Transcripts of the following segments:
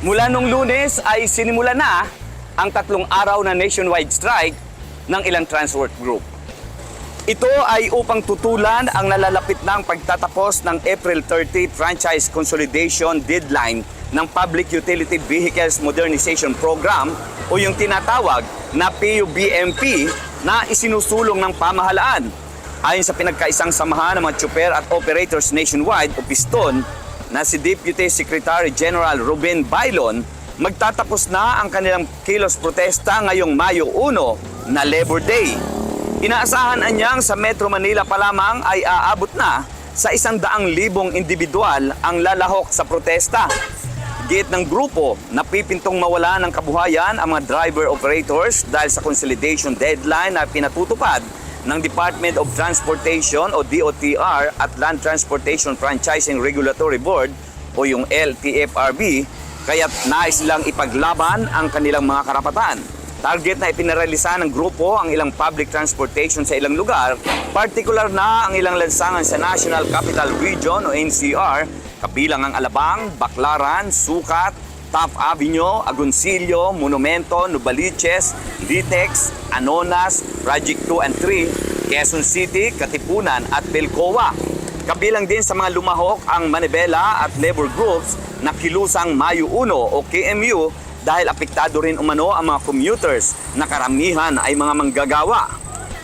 Mula nung lunes ay sinimula na ang tatlong araw na nationwide strike ng ilang transport group. Ito ay upang tutulan ang nalalapit ng pagtatapos ng April 30 franchise consolidation deadline ng Public Utility Vehicles Modernization Program o yung tinatawag na PUBMP na isinusulong ng pamahalaan. Ayon sa pinagkaisang samahan ng mga tsuper at operators nationwide o PISTON na si Deputy Secretary General Ruben Bailon, magtatapos na ang kanilang kilos protesta ngayong Mayo 1 na Labor Day. Inaasahan anyang sa Metro Manila pa lamang ay aabot na sa isang daang libong individual ang lalahok sa protesta. Git ng grupo na pipintong mawala ng kabuhayan ang mga driver operators dahil sa consolidation deadline na pinatutupad ng Department of Transportation o DOTR at Land Transportation Franchising Regulatory Board o yung LTFRB kaya't nais silang ipaglaban ang kanilang mga karapatan. Target na ipinaralisa ng grupo ang ilang public transportation sa ilang lugar, partikular na ang ilang lansangan sa National Capital Region o NCR, kabilang ang Alabang, Baclaran, Sukat, Taft Avenue, Agoncillo, Monumento, Nubaliches, Litex, Anonas, Project 2 and 3, Quezon City, Katipunan at Belcoa. Kabilang din sa mga lumahok ang Manibela at labor groups na kilusang Mayo 1 o KMU dahil apektado rin umano ang mga commuters na karamihan ay mga manggagawa.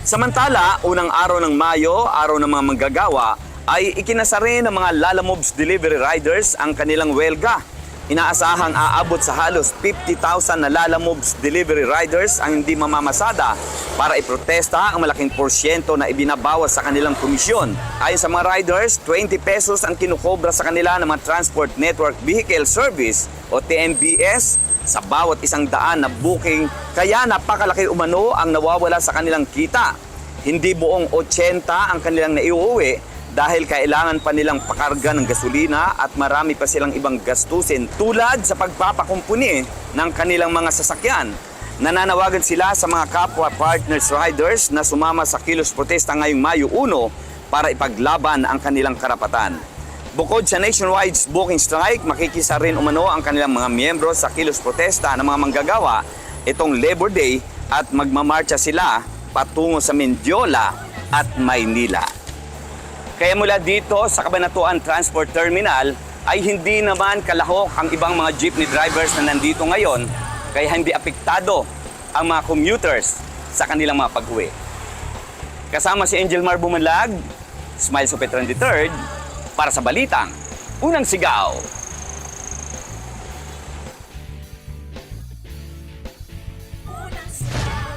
Samantala, unang araw ng Mayo, araw ng mga manggagawa, ay ikinasa rin ng mga Lala Moves delivery riders ang kanilang welga. Inaasahang aabot sa halos 50,000 na Lala Moves delivery riders ang hindi mamamasada para iprotesta ang malaking porsyento na ibinabawas sa kanilang komisyon. Ayon sa mga riders, 20 pesos ang kinukobra sa kanila ng mga Transport Network Vehicle Service o TNBS sa bawat isang daan na booking kaya napakalaki umano ang nawawala sa kanilang kita. Hindi buong 80 ang kanilang naiuwi dahil kailangan pa nilang pakarga ng gasolina at marami pa silang ibang gastusin tulad sa pagpapakumpuni ng kanilang mga sasakyan. Nananawagan sila sa mga kapwa partners riders na sumama sa kilos protesta ngayong Mayo 1 para ipaglaban ang kanilang karapatan. Bukod sa nationwide booking strike, makikisa rin umano ang kanilang mga miyembro sa kilos protesta ng mga manggagawa itong Labor Day at magmamarcha sila patungo sa Mendiola at Maynila. Kaya mula dito sa Kabanatuan Transport Terminal ay hindi naman kalahok ang ibang mga jeepney drivers na nandito ngayon kaya hindi apektado ang mga commuters sa kanilang mga pag-uwi. Kasama si Angel Mar Bumalag, Smile Sopetran III, para sa Balitang, Unang Sigaw.